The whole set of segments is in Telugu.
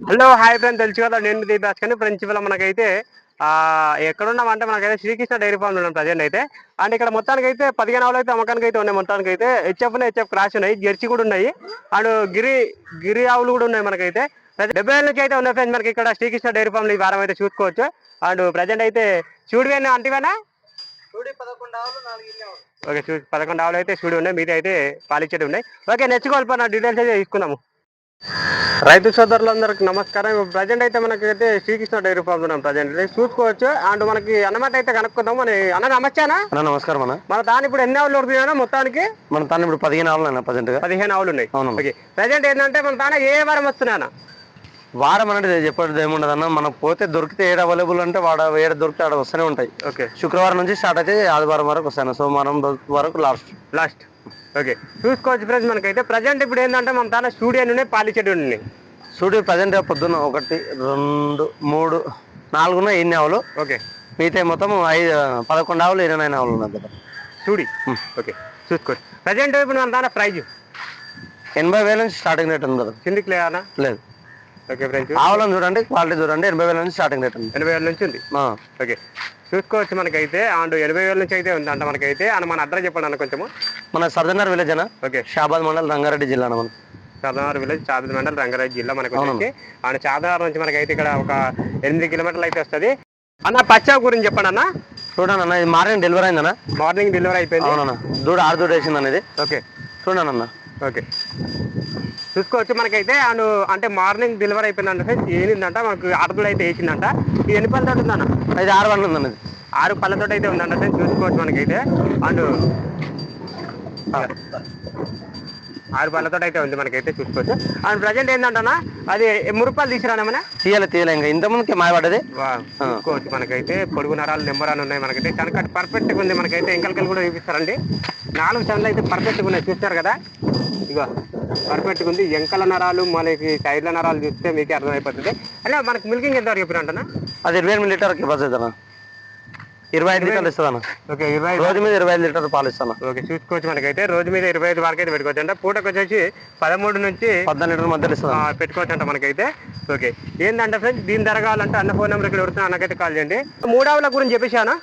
హలో హాయ్ ఫ్రెండ్ తెలుసు కదా నేను దీపాస్ కానీ ఫ్రెండ్స్ ఇవాళ మనకైతే ఆ ఎక్కడ ఉన్నామంటే మనకైతే శ్రీకృష్ణ డైరీ ఫామ్ ఉన్నాం ప్రజెంట్ అయితే. అండ్ ఇక్కడ మొత్తానికి అయితే పదిహేను ఆవులు అయితే అమ్మకానికి అయితే ఉన్నాయి మొత్తానికి అయితే హెచ్ఎఫ్ హెచ్ఎఫ్ క్రాష్ ఉన్నాయి. జెర్సీ కూడా ఉన్నాయి. అండ్ గిరి గిరి ఆవులు కూడా ఉన్నాయి మనకైతే. డెబ్బై ఏళ్ళ నుంచి అయితే ఉన్నాయి ఫ్రెండ్స్ మనకి ఇక్కడ శ్రీకృష్ణ డైరీ ఫామ్ ఈ వారం అయితే చూసుకోవచ్చు. అండ్ ప్రజెంట్ అయితే చూడువేనా అంటివేనా ఓకే చూ పదకొండు ఆవులు అయితే స్టూడియో ఉన్నాయి. మీది అయితే పాలిచ్చేటి ఉన్నాయి. ఓకే నెచ్చుకోవాలి నా డీటెయిల్స్ అయితే తీసుకుందాము. రైతు సోదరులందరికి నమస్కారం. ప్రజెంట్ అయితే మనకైతే శ్రీకృష్ణ డైరీ ఫామ్ ఉన్నాం ప్రజెంట్ చూసుకోవచ్చు. అండ్ మనకి అన్నమాట అయితే కనుక్కుందాం. మన అన్న నమస్కానా అన్న నమస్కారం అన్న. మన దాని ఇప్పుడు ఎన్ని ఆవులు ఉడుతున్నాయో మొత్తానికి? మన తాను ఇప్పుడు పదిహేను ఆవులు అన్న ప్రజెంట్గా. పదిహేను ఆవులు ఉన్నాయి. అవును ఓకే. ప్రజెంట్ ఏంటంటే మన తాన ఏ వారం వస్తున్నాయన్న వారం అనేది చెప్పేది ఏముండదు అన్న. మనకు పోతే దొరికితే ఏడు అవైలబుల్ అంటే వాడ ఏడు దొరికితే ఆడ వస్తూనే ఉంటాయి. ఓకే. శుక్రవారం నుంచి స్టార్ట్ అయితే ఆదివారం వరకు వస్తాను సోమవారం వరకు లాస్ట్ లాస్ట్ ఓకే. చూసుకోవచ్చు ఫ్రెండ్స్ మనకైతే. ప్రజెంట్ ఇప్పుడు ఏంటంటే మన తాన స్టూడియో ఉన్నాయి పాలిచెడు ఉన్నాయి స్టూడియో ప్రజెంట్ పొద్దున్న ఒకటి రెండు మూడు నాలుగున్న ఎన్ని ఆవులు? ఓకే. మిగతా మొత్తం ఐదు పదకొండు ఆవులు ఇరవై నైన్ ఆవులు ఉన్నాయి కదా స్టూడి. ఓకే. చూసుకోవచ్చు. ప్రజెంట్ ఇప్పుడు మన తాన ప్రైజ్? ఎనభై వేల నుంచి స్టార్టింగ్ రేట్ ఉంది కదా. కిందికి లేదన్నా లేదు. Okay friends. ఆవులను చూడండి క్వాలిటీ చూడండి ఎనభై వేల నుంచి స్టార్టింగ్ రేట్ ఉంది. ఎనభై వేల నుంచి ఉంది? ఓకే. చూసుకోవచ్చు మనకైతే. అండ్ ఎనభై వేల నుంచి అయితే ఉంది అంట మనకైతే. అండ్ మన అడ్రస్ చెప్పండి అన్న కొంచెము. మన సర్దనర్ విలేజ్ అన్న ఓకే. షాబాద్ మండల్ రంగారెడ్డి జిల్లా అన్న మనం చాదనార్ విలేజ్ చాదర్ మండల్ రంగారెడ్డి జిల్లా మనకు వచ్చేసి. అండ్ చాదనార్ నుంచి మనకైతే ఇక్కడ ఒక ఎనిమిది కిలోమీటర్లు అయితే వస్తుంది. అన్న పచ్చా గురించి చెప్పండి అన్న. చూడండి అన్న ఇది మార్నింగ్ డెలివరీ అయిందన్న? మార్నింగ్ డెలివరీ అయిపోయింది. అవునన్న దూడ ఆరు దూడ వేసింది అనేది ఓకే. చూడండి అన్న. ఓకే. చూసుకోవచ్చు మనకైతే అండ్ అంటే మార్నింగ్ డెలివరీ అయిపోయిందంటే ఏంటంట మనకు ఆటలు అయితే వేసిందంట. ఇది ఎన్ని పళ్ళతో ఉందన్న? ఇది ఆరు వందలు ఉంది అన్నది ఆరు పళ్ళతో అయితే ఉందంట చూసుకోవచ్చు మనకైతే. అండ్ ఆరు పళ్ళతో అయితే ఉంది మనకైతే చూసుకోవచ్చు. అండ్ ప్రజెంట్ ఏంటంటనా అది మురుపాలు తీసుకురానమన్నా తీయాలి తీయాలి ఇంకా ఇంతకుముందుకి మాయపడ్డది చూసుకోవచ్చు మనకైతే. పొడుగు నరాలు నెంబర్ అని ఉన్నాయి మనకైతే. కనుక పర్ఫెక్ట్గా ఉంది మనకైతే. ఎంకలకలు కూడా చూపిస్తారండి. నాలుగు చండ్లు అయితే పర్ఫెక్ట్గా ఉన్నాయి. చూస్తారు కదా? ఇగో పర్ఫెక్ట్గా ఉంది. ఎంకల నరాలు మనకి సైడ్ల నరాలు చూస్తే మీకు అర్థమైపోతుంది. అంటే మనకి మిల్కింగ్ ఎంత వరకు చెప్పినట్టనా అది ఇరవై ఎనిమిది లీటర్ కెపాసిటీ అన్న ఇరవై ఐదు లీటర్లు ఇస్తుందన్న ఓకే ఇరవై రోజు మీద ఇరవై ఐదు లీటర్ పాలు ఇస్తాను. ఓకే చూసుకోవచ్చు మనకైతే. రోజు మీద ఇరవై ఐదు వరకు అయితే పెట్టుకోవచ్చు అంటే. పూటకు వచ్చేసి పదమూడు నుంచి పద్నాలుగు లీటర్ మధ్యలో ఆ, ఇస్తుంది పెట్టుకోవచ్చు అంట మనకైతే. ఓకే. ఏంటంటే ఫ్రెండ్స్ దీని ధర కావాలంటే అన్న ఫోన్ నెంబర్ ఇక్కడ అన్నకైతే కాల్ చేయండి. మూడవల గురించి చెప్పేసానా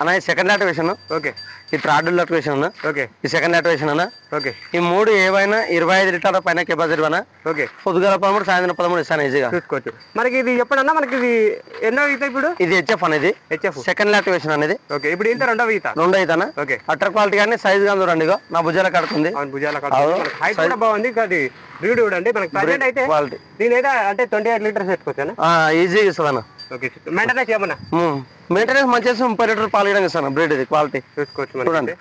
అన్న ఈ సెకండ్ లాటివేషన్ ఓకే. ఈ థర్డ్ లాటివేషన్ అన్న ఓకే. ఈ సెకండ్ లాటివేషన్ అన్న ఓకే. ఈ మూడు ఏవైనా ఇరవై ఐదు లీటర్ల పైన కెపాసిటీ అన్న? ఓకే. పొద్దుగల పదమూడు సాయంత్రం పదమూడు ఇస్తాను ఈజీగా. చూసుకోవచ్చు. మనకి ఇది చెప్పడన్నా మనకి ఇది ఎన్నో ఈత ఇప్పుడు? ఇది హెచ్ఎఫ్ అనేది హెచ్ఎఫ్ సెకండ్ లాటివేషన్ అనేది ఓకే. ఇప్పుడు ఇంత రెండవ ఈత? రెండు అయితే ఓకే. అట్టర్ క్వాలిటీ కానీ సైజ్ కానీ చూడండి నా భుజాల కడుతుంది భుజాల. హైట్ కూడా బాగుంది అది అండి మనకి ప్రజెంట్ అయితే దీని అయితే అంటే ట్వంటీ ఎయిట్ లీటర్స్ పెట్టుకోవచ్చానా ఈజీగా ఇస్తుంది అన్న. మెయింటెనెన్స్ ఏమన్నా? మెయింటెనెన్స్ మంచిగా ముప్పై లీటర్ పాలు ఇవ్వడానికి ఇస్తాను బ్రీడ్ ఇది క్వాలిటీ చూసుకోవచ్చు చూడండి.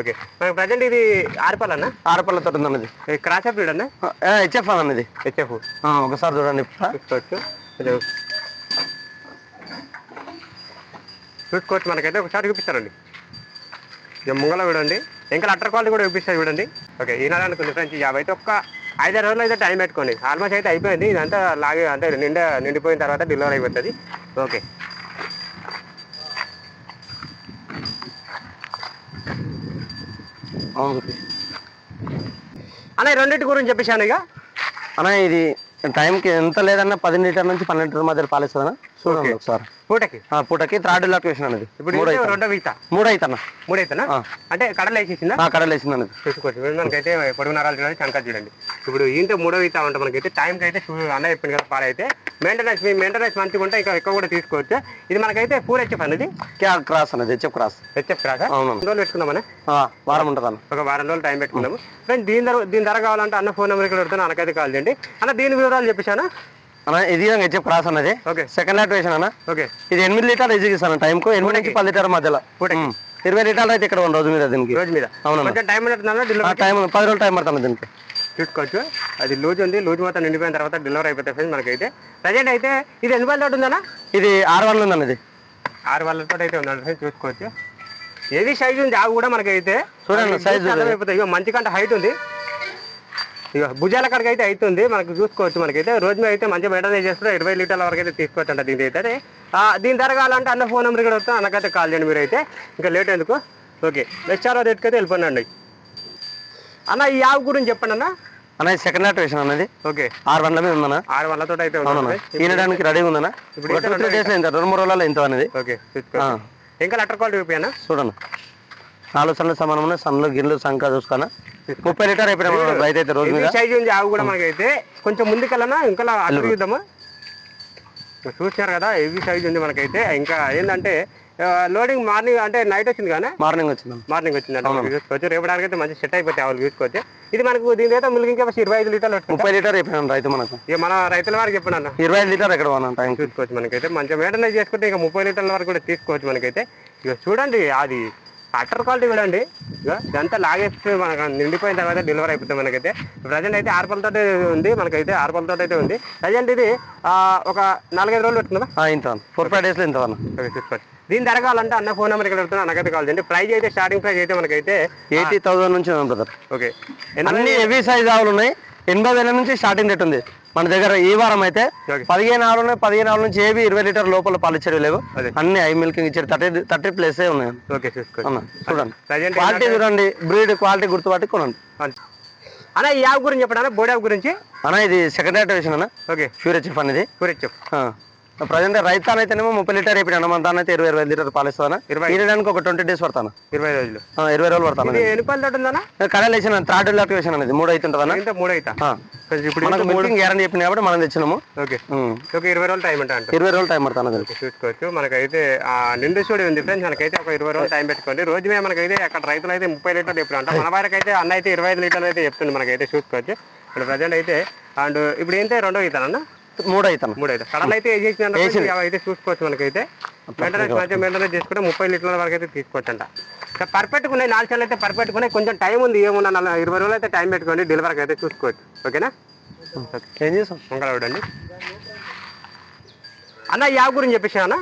ఓకే. మనకి ప్రజెంట్ ఇది ఆరిపాలన్నా ఆరపల్లతో ఉన్నది క్రాస్ బ్రీడ్ అన్న? హెచ్ఎఫ్ అన్నది. హెచ్ఎఫ్ ఒకసారి చూడండి. చూసుకోవచ్చు. చూసుకోవచ్చు మనకైతే. ఒకసారి చూపిస్తారండి. ఇక ముంగల చూడండి. ఇంకా అట్టర్ క్వాలిటీ కూడా చూపిస్తారు చూడండి. ఓకే ఈనాడు కొంచెం ఫ్రెండ్స్ యాభై అయితే ఒక్క ఐదారు రోజులు అయితే టైం పెట్టుకోండి. ఆల్మోస్ట్ అయితే అయిపోయింది. ఇదంతా లాగే అంటే నిండా నిండిపోయిన తర్వాత డెలివరీ అయిపోతుంది. ఓకే అవును అన్న ఈ రెండింటి గురించి చెప్పేశాను ఇక. అన్న ఇది టైంకి ఎంత లేదన్నా పది లీటర్ నుంచి పన్నెండు లీటర్ మధ్య పాలిస్తుందా చూడండి Okay. ఒకసారి. పూటకి? పూటకి థర్డ్ లాటివేషన్ అనేది ఇప్పుడు రెండో వీత. మూడు. అంటే కడలు వేసేసిందా? కడలు వేసింది అనేది చూసుకోవచ్చు మనకైతే పొడుగు నరాలు చూడండి చంకా చూడండి. ఇప్పుడు ఇంత మూడో ఈత ఉంటే మనకైతే టైంకి అయితే అన్న చెప్పింది కదా పాలైతే మెయింటెనెన్స్ మీ మెయింటెనెన్స్ మంచిగా ఉంటే ఇంకా ఎక్కువ కూడా తీసుకోవచ్చు. ఇది మనకైతే పూర్ హెచ్ఎఫ్ అనేది క్రాస్ అనేది హెచ్ఎఫ్ క్రాస్. హెచ్ఎఫ్ రాదా అవును రోజులు పెట్టుకుందామని వారం ఉంటుంది ఒక వారం రోజులు టైం పెట్టుకుందాము ఫ్రెండ్ దీని ధర దీని ధర కావాలంటే అన్న ఫోన్ నెంబర్ ఇక్కడ పెడతాను అన్నకైతే కాల్ చేయండి. అన్న దీని వివరాలు చెప్పేశాను? అన్న ఇది హెచ్ఎఫ్ క్రాస్ అనేది ఓకే. సెకండ్ లాటివేషన్ అన్న. ఓకే. ఇది ఎనిమిది లీటర్ ఈజీగా ఇస్తాను టైంకు ఎనిమిది నుంచి పది లీటర్ మధ్యలో. ఇరవై లీటర్లు అయితే ఇక్కడ రోజు మీద దీనికి. రోజు మీద. కొంచెం టైం ఆ టైం పది రోజులు టైం పడుతుంది దీనికి. చూసుకోవచ్చు. అది లూజ్ ఉంది లూజ్ మొత్తం నిండిపోయిన తర్వాత డెలివరీ అయిపోతాయి ఫ్రెండ్స్ మనకైతే. ప్రజెంట్ అయితే ఇది ఎన్ని తోటి ఉందన్నా? ఇది ఆరు వందలు ఉంది అన్నది ఆరు వాళ్ళతో అయితే ఉందండి ఫ్రెండ్స్ చూసుకోవచ్చు. ఏది సైజ్ ఉంది? ఆవు కూడా మనకైతే చూడండి, అర్థమైపోతుంది ఇక మంచి కంటే హైట్ ఉంది. ఇక భుజాల కాడికి అయితే అవుతుంది. మనకు చూసుకోవచ్చు మనకైతే. రోజు మీద అయితే మంచిగా మెయింటైన్ చేస్తారు ఇరవై లీటర్ల వరకు అయితే తీసుకోవచ్చు అంట దీని అయితే. దీని ధర కావాలంటే అన్న ఫోన్ నెంబర్ ఇక్కడ వస్తే. అన్నకైతే కాల్ చేయండి మీరు అయితే ఇంకా లేట్ ఎందుకు? ఓకే. నెక్స్ట్ ఆరో రేట్కి అయితే వెళ్ళిపోండి అన్న ఈ ఆవు గురించి చెప్పండి అన్న. అన్న సెకండ్ హ్యాండ్ వేసిన అన్నది. ఓకే. ఆరు బండ్ల మీద ఉందన్న. ఆరు వందలతో అయితే అవునన్నా. ఉంది ఈనడానికి రెడీగా ఉందన్న. ఇప్పుడు త్రీ డేస్ రెండు మూడు రోజులలో ఇంత అనేది ఓకే. ఇంకా లెటర్ క్వాలిటీ చూపియనా చూడన్న. నాలుగు సన్లు సమానం సన్లు గిన్నెలు సంక చూసుకున్నా. ముప్పై లీటర్ అయిపోయినా రైతు అయితే రోజు మీద. సైజ్ ఉంది ఆవు కూడా మనకైతే? కొంచెం ముందుకెళ్ళనా? ఇంకా మీరు చూసినారు కదా హెవీ సైజ్ ఉంది మనకైతే? ఇంకా ఏంటంటే లోడింగ్ మార్నింగ్ అంటే నైట్ వచ్చింది కానీ మార్నింగ్ వచ్చిందన్న మార్నింగ్ వచ్చింది అంటే చూసుకోవచ్చు రేపడానికి అయితే మంచి సెట్ అయిపోతాయి ఆవులు చూసుకోవచ్చు ఇది మనకు దీని అయితే మిల్క్ ఇంకా ఇరవై ఐదు లీటర్లు ముప్పై లీటర్ అయిపోయినా రైతు మనకు. ఇక మన రైతుల వారికి చెప్పండి అన్న. ఇరవై ఐదు లీటర్ ఎక్కడ టైం చూసుకోవచ్చు మనకైతే. మంచిగా మెయింటైన్ చేసుకుంటే ఇక ముప్పై లీటర్ల వరకు కూడా తీసుకోవచ్చు మనకైతే. ఇక చూడండి అది అటర్ క్వాలిటీ చూడండి. ఇక ఇదంతా లాగేస్తే మనకు నిండిపోయిన తర్వాత డెలివరీ అయిపోతుంది మనకైతే. ప్రజెంట్ అయితే ఆరుపలతో ఉంది మనకైతే ఆరుపలతో అయితే ఉంది. ప్రజెంట్ ఇది ఒక నాలుగైదు రోజులు పెట్టుకుందా ఇంత ఫోర్ ఫైవ్ డేస్లో ఇంత ఓకే దీని ధర కావాలంటే అన్న ఫోన్ నెంబర్ ఇక్కడ పెడుతున్నా అన్నకైతే కావాలి. అండి ప్రైజ్ అయితే స్టార్టింగ్ ప్రైజ్ అయితే మనకైతే ఎయిటీ థౌసండ్ నుంచి బ్రదర్ ఓకే. అన్ని హెవీ సైజ్ ఆవులు ఉన్నాయి. ఎనభై వేల నుంచి స్టార్టింగ్ రేట్ ఉంది. మన దగ్గర ఈ వారం అయితే. పదిహేను ఉన్నాయి పదిహేను ఆవుల నుంచి ఏవి ఇరవై లీటర్ లోపల పాలు ఇచ్చేవి లేవు. అన్ని ఐ మిల్కింగ్ ఇచ్చారు థర్టీ థర్టీ ప్లేసే ఉన్నాయి. చూడండి. క్వాలిటీ చూడండి. బ్రీడ్ క్వాలిటీ గుర్తుపట్టి కొనండి. అన్న ఈ ఆవు గురించి చెప్పడా బోడి ఆవు గురించి? అన్న ఇది సెకండ్ రేట్ వేసిన అన్న. ఓకే. ఫ్యూర్ హెచ్ఎఫ్ అనేది చెప్పు ప్రజెంట్ రైతాన్ అయితేనేమో ముప్పై లీటర్ అయిపోయినా మన దాని అయితే ఇరవై ఇరవై లీటర్ పాలు ఇస్తాను ఇరవై. తీయడానికి ఒక ట్వంటీ డేస్ పడతాను ఇరవై రోజులు. ఇరవై రోజులు పడతాను ఎన్ని పళ్ళు ఉందన్న? కడాలు వేసిన థర్డ్ లాక్ వేసిన అనేది మూడు అవుతుంటుందన్న ఇంత మూడు అవుతా. కొంచెం ఇప్పుడు మనకు మిల్కింగ్ గ్యారంటీ చెప్పిన కాబట్టి మనం తెచ్చినాము. ఓకే. ఓకే ఇరవై రోజులు టైం అంటే ఇరవై రోజులు టైం పడతాను చూసుకోవచ్చు మనకైతే ఆ నిండు చూడి ఉంది ఫ్రెండ్స్. మనకైతే ఒక ఇరవై రోజులు టైం పెట్టుకోండి. రోజు మీద మనకైతే అక్కడ రైతులు అయితే ముప్పై లీటర్లు చెప్పిన అంట. మన వారికి అయితే అన్న అయితే ఇరవై ఐదు లీటర్లు అయితే చెప్తుంది మనకైతే చూసుకోవచ్చు ఇప్పుడు ప్రజెంట్ అయితే అండ్ ఇప్పుడు ఏంటంటే రెండో అవుతానన్న మూడు అవుతాను మూడు అయితే కడలు అయితే అయితే చూసుకోవచ్చు మనకైతే. మెయింటెనెన్స్ మంచిగా మెయింటెనెన్స్ చేసుకుంటే ముప్పై లీటర్ల వరకు అయితే తీసుకోవచ్చు అంట పర్ఫెక్ట్ ఉన్నాయి నాలుగు సార్లు అయితే పర్ఫెక్ట్ ఉన్నాయి కొంచెం టైం ఉంది ఏమున్నా ఇరవై రోజులు అయితే టైం పెట్టుకోండి డెలివరీకి అయితే చూసుకోవచ్చు. ఓకేనా? ఏం మంగళ చూడండి అన్న ఆవు గురించి చెప్పేసి అన్న?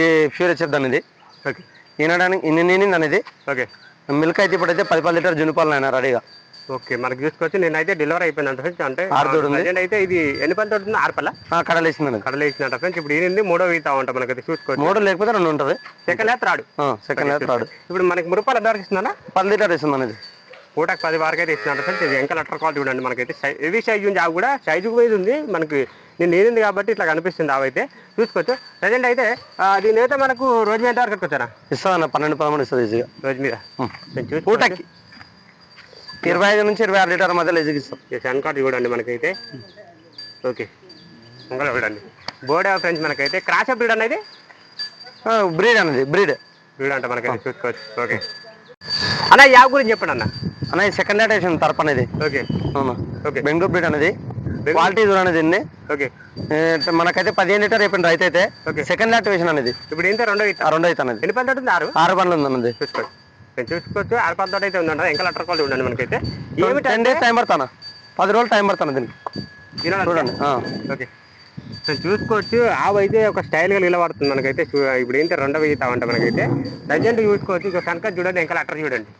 ఈ ఫ్యూర్ హెచ్ఎఫ్ అనేది ఓకే. ఈనడానికి ఇన్ని అనేది ఓకే. మిల్క్ అయితే ఇప్పుడైతే పది పది లీటర్ జునుపాలు అయినా రెడీగా ఓకే మనకి చూసుకోవచ్చు. నేనైతే డెలివరీ అయిపోయింది అంటే ఫ్రెండ్స్. అంటే. ప్రజెంట్ అయితే ఇది ఎన్ని పళ్ళు తోటి ఆరుపల్ల కడలు వేసింది అనేది కడలు వేసినట్ట ఫ్రెండ్స్. ఇప్పుడు ఈయన మూడో వీతా ఉంటాం మనకైతే చూసుకోవచ్చు. మూడు లేకపోతే రెండు ఉంటుంది. సెకండ్ హ్యాత్ రాడు. సెకండ్ హ్యాండ్ థర్డ్ ఇప్పుడు మనకి మురుపాలు ఎంత ఇస్తుందా పది లీటర్ వేసింది అనేది పూటకు పది వరకు అయితే ఇస్తున్నారు ఫ్రెండ్స్. ఇది ఇంకా లెటర్ క్వాలిటీ చూడండి మనకైతే. హెవీ సైజ్ ఉంది ఆవు కూడా. సైజు మీద ఉంది. మనకి నేను నేనింది కాబట్టి ఇట్లా కనిపిస్తుంది అయితే. చూసుకోవచ్చు. ప్రజెంట్ అయితే దీని అయితే మనకు రోజు మీద వరకు వచ్చారా ఇస్తుంది అన్న పన్నెండు పదమూడు ఇస్తుంది ఈజీగా. రోజు మీద. పూటకి. ఇరవై ఐదు నుంచి ఇరవై ఆరు లీటర్ మధ్యలో ఈ సన్ కార్డ్ చూడండి మనకైతే. ఓకే. ముంగల చూడండి బోర్డే ఫ్రెండ్స్ మనకైతే. క్రాస్ బ్రీడ్ అనేది బ్రీడ్ అనేది బ్రీడ్ బ్రీడ్ అంట మనకైతే. చూసుకోవచ్చు. ఓకే. అన్న ఆవు గురించి చెప్పండి అన్న. అన్న ఈ సెకండ్ వేసింది తరపు అనేది. ఓకే. అవును. ఓకే. బెంగళూరు బ్రీడ్ అనేది. క్వాలిటీ చూడండి దీన్ని. ఓకే. మనకైతే పదిహేను లీటర్ అయిపోయిన రైతు అయితే. ఓకే. సెకండ్ హ్యాండ్ వేసిన అనేది ఇప్పుడు ఏంటో రెండో రెండో అయితే అనేది ఎన్ని పని ఉంటుంది? ఆరు? ఆరు బండ్లు ఉంది అన్నది. చూసుకోవచ్చు నేను చూసుకోవచ్చు. ఆరు పద్ధతి అయితే ఉందంట ఇంకా లెటర్ క్వాలిటీ ఉండండి మనకైతే. టెన్ ఏమిటంటే డేస్ టైం పడతాను? పది రోజులు టైం పడతాను దీనికి? చూడండి. ఓకే. చూసుకోవచ్చు. ఆవు అయితే ఒక స్టైల్గా నిలబడుతుంది మనకైతే. ఇప్పుడు ఏంటి రెండవ ఈత అంట మనకైతే. ప్రజెంట్ చూసుకోవచ్చు. ఇక కనుక చూడండి ఇంకా లెటర్ చూడండి.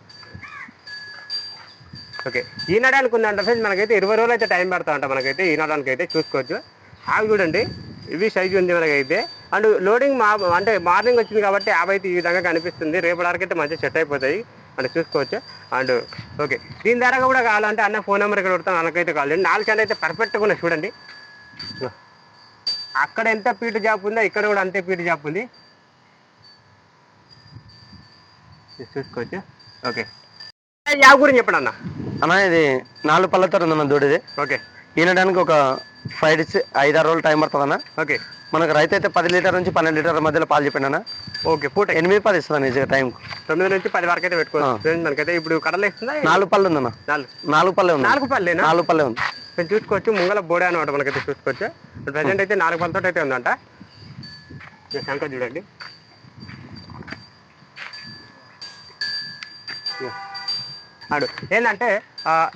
ఓకే. ఈనాడానికి ఉందంట ఫ్రెండ్స్ మనకైతే ఇరవై రోజులు అయితే టైం పడతా అంట మనకైతే. ఈనాడానికి అయితే చూసుకోవచ్చు. ఆవి చూడండి. ఇవి సైజు ఉంది మనకైతే. అండ్ లోడింగ్ మా అంటే మార్నింగ్ వచ్చింది కాబట్టి అయితే ఈ విధంగా కనిపిస్తుంది. రేపటి వరకు అయితే మంచిగా సెట్ అయిపోతాయి. అంటే చూసుకోవచ్చు. And okay. దీని ద్వారా కూడా కావాలంటే అన్న ఫోన్ నెంబర్ ఇక్కడ కొడతాను మనకైతే కావాలండి నాలుగు సార్లు అయితే పర్ఫెక్ట్గా ఉన్నాయి చూడండి. అక్కడ ఎంత పీటు జాబ్ ఉందో ఇక్కడ కూడా అంతే పీటు జాబ్ ఉంది. చూసుకోవచ్చు. ఓకే. యావ్ గురించి చెప్పండి అన్న. అన్న ఇది నాలుగు పళ్ళతో ఉందన్న దూడిది. ఓకే. ఈనడానికి ఒక ఫైవ్ డేస్ ఐదు ఆరు రోజులు టైం పడుతుంది అన్న ఓకే. మనకు రైతు అయితే పది లీటర్ నుంచి పన్నెండు లీటర్ల మధ్యలో పాలు చెప్పండి అన్న ఓకే. పూట ఎనిమిది పది ఇస్తుంది ఈజీగా టైం తొమ్మిది నుంచి పది వరకు అయితే పెట్టుకోవచ్చు. మనకైతే ఇప్పుడు కడలు ఇస్తుందా నాలుగు పళ్ళు ఉందన్న. నాలుగు. నాలుగు పళ్ళే ఉంది. నాలుగు పళ్ళేనా నాలుగు పళ్ళే ఉంది. మేము చూసుకోవచ్చు. ముంగల బోడే అనమాట మనకైతే చూసుకోవచ్చు. ప్రజెంట్ అయితే నాలుగు పళ్ళతో అయితే ఉందంట. శంఖ చూడండి. ఆడు. ఏంటంటే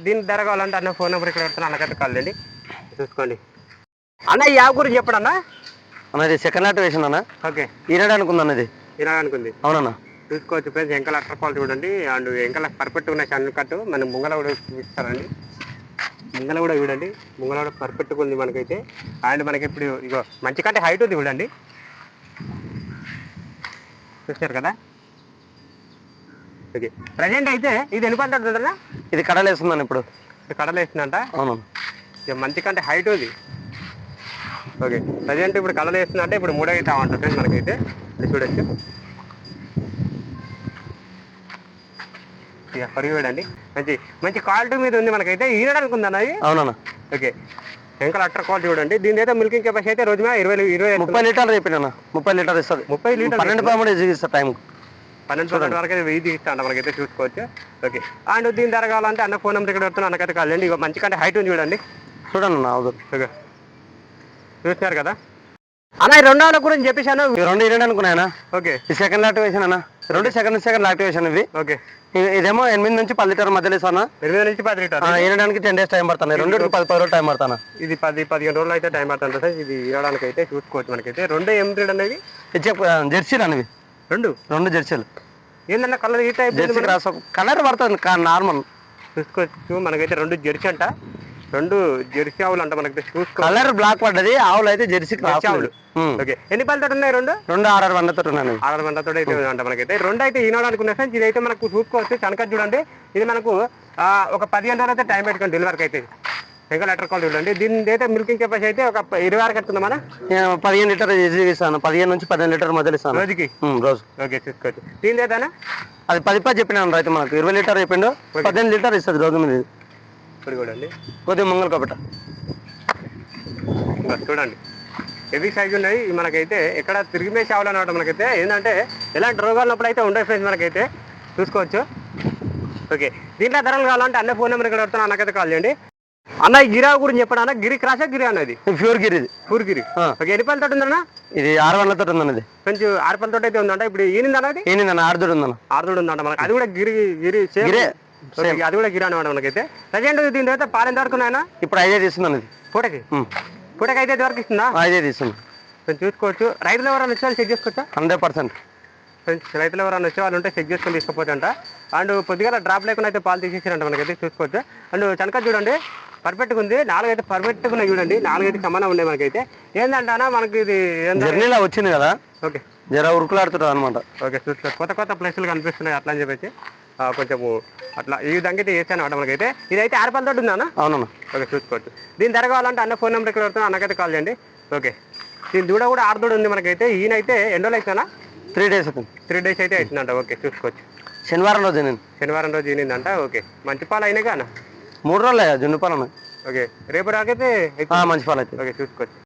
దీని ధర కావాలంటే అన్న ఫోన్ నెంబర్ ఇక్కడ పెడతాను. అన్నకైతే కాదండి చూసుకోండి. అన్న ఈ యాప్ గురించి చెప్పండి అన్న అన్న ఇది సెకండ్ లాట్ వేసింది అన్న. ఓకే. ఈనడానికి ఉంది అన్నది వినాలనుకుంది అవునన్న. చూసుకోవచ్చు ఫ్రెండ్స్ ఎంకల అట్టర్ క్వాలిటీ చూడండి. అండ్ ఎంకల పర్ఫెక్ట్ ఉన్న చంద్ర కట్టు మన ముంగల కూడా చూపిస్తారండి ముంగల కూడా చూడండి. ముంగల కూడా పర్ఫెక్ట్గా ఉంది మనకైతే. అండ్ మనకి ఇప్పుడు ఇగో మంచి కంటే హైట్ ఉంది చూడండి. చూస్తారు కదా? ఓకే. ప్రజెంట్ అయితే ఇది ఎన్ని పంట ఇది కడలేస్తుందన్న ఇప్పుడు. కడలు వేసిందంట అవును ఇక మంచి కంటే హైట్ ఉంది. ఓకే. ప్రజెంట్ ఇప్పుడు కలర్ వేస్తుందంటే ఇప్పుడు మూడో అవుతా ఉంటుంది మనకైతే. చూడొచ్చు. ఇక పరిగి చూడండి మంచి మంచి క్వాలిటీ మీద ఉంది మనకైతే. ఈనడానికి ఉందన్న ఇది అవునన్నా. ఓకే. ఇంకా అట్టర్ క్వాలిటీ చూడండి. దీని అయితే మిల్కింగ్ కెపాసిటీ అయితే రోజు మీద ఇరవై ఇరవై ముప్పై లీటర్లు చెప్పినా ముప్పై లీటర్ ఇస్తుంది. ముప్పై లీటర్ పన్నెండు పదమూడు ఇస్తా టైం పన్నెండు పన్నెండు వరకు అయితే వెయ్యి తీస్తా మనకైతే చూసుకోవచ్చు. ఓకే. అండ్ దీని ధర కావాలంటే అన్న ఫోన్ నెంబర్ ఇక్కడ పెడుతున్నా. అన్నకైతే కాదండి ఇక మంచి కంటే హైట్ ఉంది చూడండి. చూడండి అవును. ఓకే. చూస్తున్నారు కదా? అన్న ఈ రెండో వాళ్ళ గురించి చెప్పేశాను. రెండు ఏంటంటే అనుకున్నాయనా ఓకే. ఈ సెకండ్ యాక్టివేషన్ అన్న? రెండు సెకండ్ సెకండ్ యాక్టివేషన్ ఇవి. ఓకే. ఇదేమో ఎనిమిది నుంచి పది లీటర్ మధ్యలో ఇస్తాను ఎనిమిది నుంచి పది లీటర్ ఏనడానికి టెన్ డేస్ టైం పడుతుంది. రెండు పది పది రోజులు టైం పడతాను ఇది పది పదిహేను రోజులు అయితే టైం పడుతుంది సార్. ఇది ఇవ్వడానికి అయితే చూసుకోవచ్చు మనకైతే. రెండు ఎం రీడ్ అనేది జెర్సీలు అనేవి రెండు? రెండు జెర్సీలు. ఏందన్న కలర్ ఈ టైప్ జెర్సీ క్రాస్ కలర్ పడుతుంది నార్మల్. చూసుకోవచ్చు. మనకైతే రెండు జెర్సీ అంట. రెండు జెర్సీ ఆవులు అంట చూసుకో. కలర్ బ్లాక్ పడ్డది ఆవులు అయితే జెర్సీ క్రాస్ ఆవులు. ఓకే. ఎన్ని పళ్ళతో ఉన్నాయి రెండు? రెండు ఆరు వందతో ఉన్నాను ఆరు గంటలతో అయితే అంట మనకైతే. రెండు అయితే ఈనాడు ఉన్నాయి ఫ్రెండ్స్. ఇదైతే మనకు చూసుకోవచ్చు. కనుక చూడండి. ఇది మనకు ఆ, ఒక పదిహేను రోజులు అయితే టైం పెట్టుకోండి డెలివరీకి అయితే. ఇంకా లెటర్ కాల్ చూడండి. దీని అయితే మిల్కింగ్ కెపాసిటీ అయితే ఒక ఇరవై ఆరు కడుతుందా మన పదిహేను లీటర్ ఇస్తాను. పదిహేను నుంచి పదిహేను లీటర్ మధ్యలో ఇస్తాను. రోజుకి? రోజు. ఓకే చూసుకోవచ్చు. దీని ఏదైనా అది పది పది చెప్పినాను రైతు మనకు. ఇరవై లీటర్ చెప్పిండు. పదిహేను లీటర్ ఇస్తుంది రోజు మీద. ఇప్పుడు చూడండి కొద్దిగా ముంగల్ కబట్ట ఇంకా చూడండి. హెవీ సైజ్ ఉన్నాయి. మనకైతే ఎక్కడ తిరిగిమే చావాలి అనమాట మనకైతే. ఏంటంటే ఎలాంటి రోగాలు నొప్పులు అయితే ఉండవు ఫ్రెండ్స్ మనకైతే. చూసుకోవచ్చు. ఓకే. దీంట్లో ధరలు కావాలంటే అన్న ఫోన్ నెంబర్ ఇక్కడ పెడుతున్నా. అన్నకైతే కాల్ చేయండి. అన్న ఈ గిరా గురించి చెప్పండి అన్న. గిరి క్రాసా గిరి అన్నది? ప్యూర్ గిర్ ఇది. పూర్ గిరి. ఓకే. ఎన్ని పళ్ళతో ఉందన్న? ఇది ఆరు వందలతో ఉందన్న ఇది. కొంచెం ఆరు పళ్ళతో అయితే ఉందంట. ఇప్పుడు ఈనింది అన్నది ఏంటండి ఆరుదుడు ఉందన్న ఆరుదోడు ఉందంట మనకి. అది కూడా గిరి గిరి అది కూడా గిరి అనమాట మనకైతే ప్రజెంట్ దీని తర్వాత పాలెంత వరకు ఉన్నాయన? ఇప్పుడు ఐదే తీస్తున్నాను ఇది పూటకి? పూటకి అయితే ఇది వరకు ఇస్తుందా? ఐదే తీస్తుంది. కొంచెం చూసుకోవచ్చు. రైతులు ఎవరైనా వచ్చి చెక్ చేసుకోవచ్చా? Hundred percent. ఫ్రెండ్స్ రైతులు ఎవరైనా వచ్చే వాళ్ళు ఉంటే చెక్ చేసుకొని తీసుకోపోతుంట అండ్ కొద్దిగా డ్రాప్ లేకుండా అయితే పాలు తీసేసారంట మనకైతే చూసుకోవచ్చు. అండ్ చనక చూడండి పర్ఫెక్ట్గా ఉంది. నాలుగైతే పర్ఫెక్ట్గా ఉన్నాయి చూడండి. నాలుగైతే సమానం ఉన్నాయి మనకైతే. ఏంటంటే మనకి ఇది జర్నీలో వచ్చింది కదా. ఓకే. జర ఉరుకులాడుతుంటుంది అనమాట ఓకే చూసుకోవచ్చు కొత్త కొత్త ప్లేసులు కనిపిస్తున్నాయి అట్లా అని చెప్పేసి. కొంచెము అట్లా ఈ విధంగా అయితే చేశాను అనమాట మనకైతే ఇదైతే ఆరు తోటి ఉందా అవునన్నా ఓకే చూసుకోవచ్చు దీని ధర కావాలంటే అన్న ఫోన్ నెంబర్ ఇక్కడ పెడుతున్నా అన్నకైతే కాల్ చేయండి. ఓకే. దీని దూడ కూడా ఆరు దూడ ఉంది మనకైతే. ఈయనైతే ఎన్ని రోజులు అవుతుందా త్రీ డేస్ అవుతుంది. త్రీ డేస్ అయితే అవుతుందంట ఓకే చూసుకోవచ్చు. శనివారం రోజు నేను. శనివారం రోజు ఈనిందంట. ఓకే. మంచి పాలు అయినా కానీ మూడు రోజులు జున్ను పాలు ఓకే. రేపు రాకైతే మంచి పాలు అయితే. ఓకే చూసుకోవచ్చు.